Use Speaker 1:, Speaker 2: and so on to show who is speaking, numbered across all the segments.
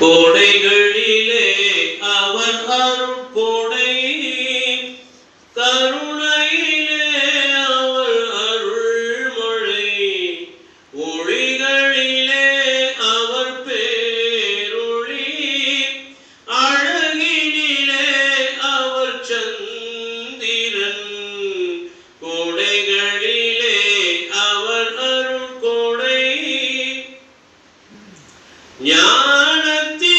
Speaker 1: கோடைகளிலே அவர் அருள் கோடை ஞானத்தில்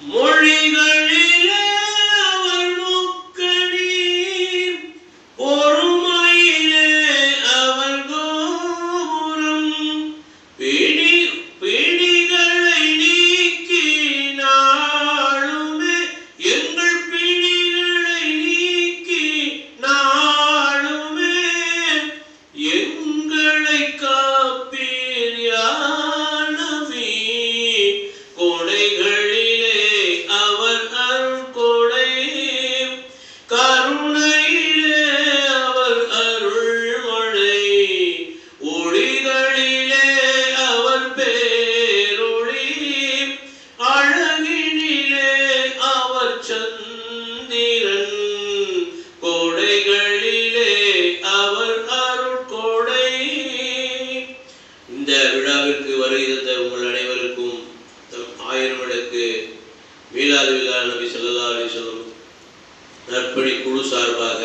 Speaker 1: মূল மாதத்திற்கு மீலாது விழா நபி சல்லா அலிஸ்வலம் நற்பணி குழு சார்பாக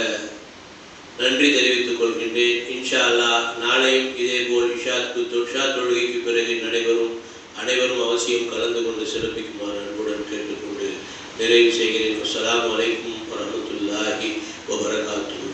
Speaker 1: நன்றி தெரிவித்துக் கொள்கின்றேன். இன்ஷா அல்லா நாளையும் இதேபோல் இஷாத்து தொஷா தொழுகைக்கு பிறகு நடைபெறும் அனைவரும் அவசியம் கலந்து கொண்டு சிறப்பிக்குமாறு அன்புடன் கேட்டுக்கொண்டு நிறைவு செய்கிறேன். அஸ்லாம் வலைக்கும் வரமத்துல்லாஹி வபரகாத்து